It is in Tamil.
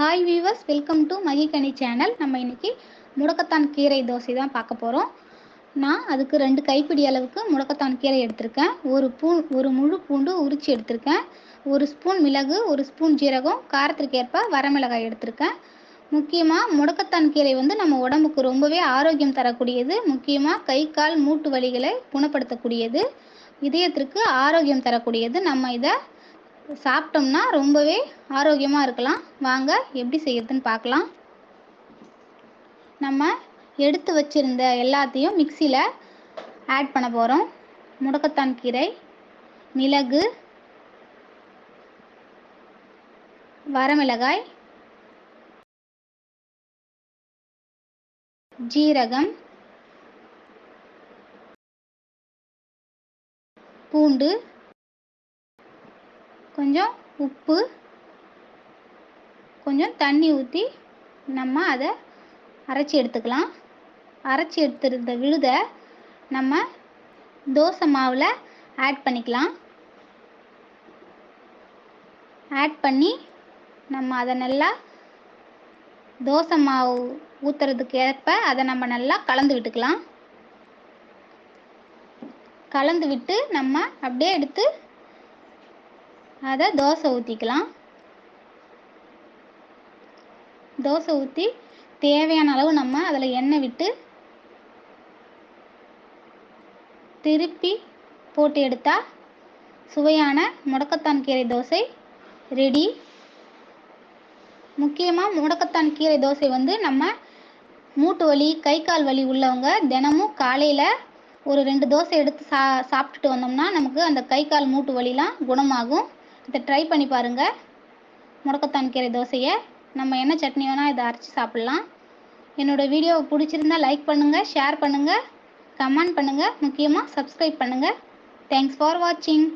Hi viewers welcome to Magikani channel நம்ம இன்னைக்கு முடக்கத்தான் கீரை தோசை தான் பார்க்க போகிறோம் நான் அதுக்கு ரெண்டு கைப்பிடி அளவுக்கு முடக்கத்தான் கீரை எடுத்திருக்கேன். ஒரு பூ ஒரு முழு பூண்டு உரித்து எடுத்திருக்கேன். ஒரு ஸ்பூன் மிளகு ஒரு ஸ்பூன் ஜீரகம் காரத்திற்கு ஏற்ப வரமிளகாய் எடுத்திருக்கேன். முக்கியமாக முடக்கத்தான் கீரை வந்து நம்ம உடம்புக்கு ரொம்பவே ஆரோக்கியம் தரக்கூடியது. முக்கியமாக கை கால் மூட்டு வலிகளை குணப்படுத்தக்கூடியது. இதயத்திற்கு ஆரோக்கியம் தரக்கூடியது. நம்ம இதை சாப்பிட்டோம்னா ரொம்பவே ஆரோக்கியமாக இருக்கலாம். வாங்க எப்படி செய்யறதுன்னு பார்க்கலாம். நம்ம எடுத்து வச்சிருந்த எல்லாத்தையும் மிக்சியில் ஆட் பண்ண போகிறோம் முடக்கத்தான் கீரை மிளகு வரமிளகாய் ஜீரகம் பூண்டு கொஞ்சம் உப்பு கொஞ்சம் தண்ணி ஊற்றி நம்ம அதை அரைச்சி எடுத்துக்கலாம். அரைச்சி எடுத்துருந்த விழுதை நம்ம தோசை மாவில் ஆட் பண்ணிக்கலாம். ஆட் பண்ணி நம்ம அதை நல்லா தோசை மாவு ஊற்றுறதுக்கு ஏற்ப அதை நம்ம நல்லா கலந்து விட்டுக்கலாம். கலந்து விட்டு நம்ம அப்படியே எடுத்து அதை தோசை ஊற்றிக்கலாம் தோசை ஊற்றி தேவையான அளவு நம்ம அதில் எண்ணெய் விட்டு திருப்பி போட்டு எடுத்தால் சுவையான முடக்கத்தான் கீரை தோசை ரெடி முக்கியமாக முடக்கத்தான் கீரை தோசை வந்து நம்ம மூட்டு வலி கை கால் வலி உள்ளவங்க தினமும் காலையில் ஒரு ரெண்டு தோசை எடுத்து சா சாப்பிட்டுட்டு வந்தோம்னா நமக்கு அந்த கை கால் மூட்டு வலிலாம் குணமாகும். இதை ட்ரை பண்ணி பாருங்கள் முடக்கத்தான் கீரை தோசையை. நம்ம என்ன சட்னி வேணால் இதை அரைச்சி சாப்பிட்லாம். என்னோடய வீடியோவை பிடிச்சிருந்தா லைக் பண்ணுங்கள் ஷேர் பண்ணுங்கள் கமெண்ட் பண்ணுங்கள் முக்கியமாக சப்ஸ்கிரைப் பண்ணுங்கள் தேங்க்ஸ் ஃபார் வாட்சிங்